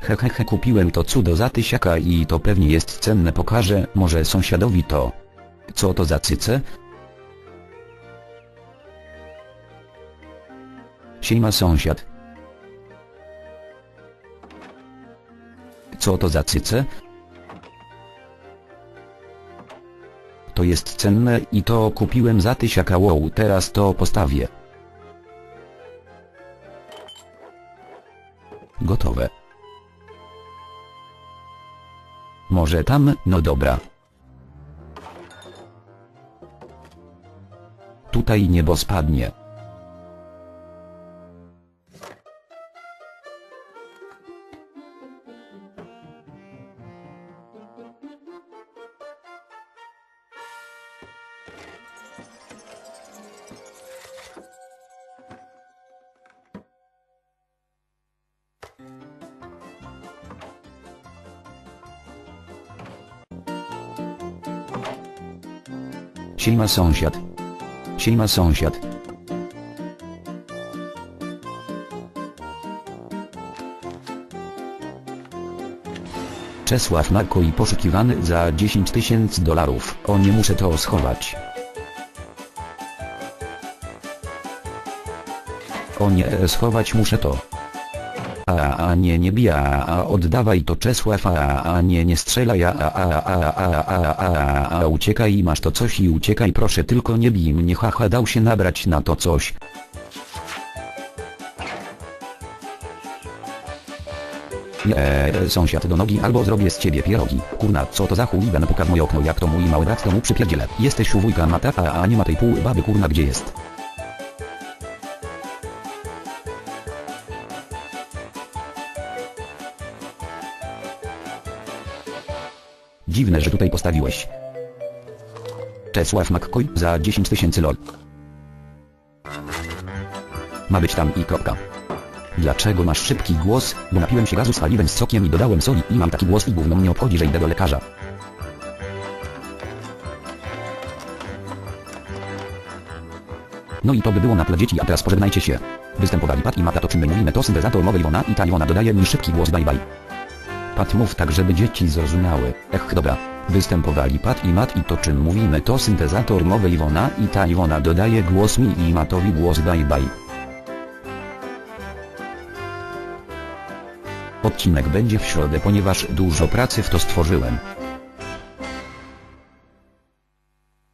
Hehehe kupiłem to cudo za tysiaka i to pewnie jest cenne pokażę, może sąsiadowi to. Co to za cyce? Siema sąsiad. Co to za cyce? To jest cenne i to kupiłem za tysiaka wow teraz to postawię. Gotowe. Może tam, no dobra. Tutaj niebo spadnie. Siema sąsiad. Siema sąsiad. Czesław Makoj poszukiwany za 10 tysięcy dolarów. O nie muszę to schować. O nie, e, schować muszę to. A, a nie, nie bija, a, a oddawaj to Czesław, a, a nie, nie strzelaj, a, a, a, a, a, a, a, a, uciekaj masz to coś i uciekaj proszę tylko nie bij mnie haha dał się nabrać na to coś. Nie, e, sąsiad do nogi albo zrobię z ciebie pierogi. Kurna, co to za chuligan puka w moje okno jak to mój mały brat to mu przypierdzielę. Jesteś u wujka Matata, a nie ma tej pół baby kurna gdzie jest. Dziwne, że tutaj postawiłeś. Czesław McCoy za 10 tysięcy lol. Ma być tam i kropka. Dlaczego masz szybki głos? Bo napiłem się gazu z paliwem z sokiem i dodałem soli i mam taki głos i gówno mnie obchodzi, że idę do lekarza. No i to by było na tle dzieci, a teraz pożegnajcie się. Występowali Pat i Mata to czym my mówimy to syntezator mowy Iwona i ta Iwona dodaje mi szybki głos bye bye. Pat mów tak żeby dzieci zrozumiały. Ech dobra. Występowali Pat i Mat i to czym mówimy to syntezator mowy Iwona i ta Iwona dodaje głos mi i Matowi głos bye bye. Odcinek będzie w środę ponieważ dużo pracy w to stworzyłem.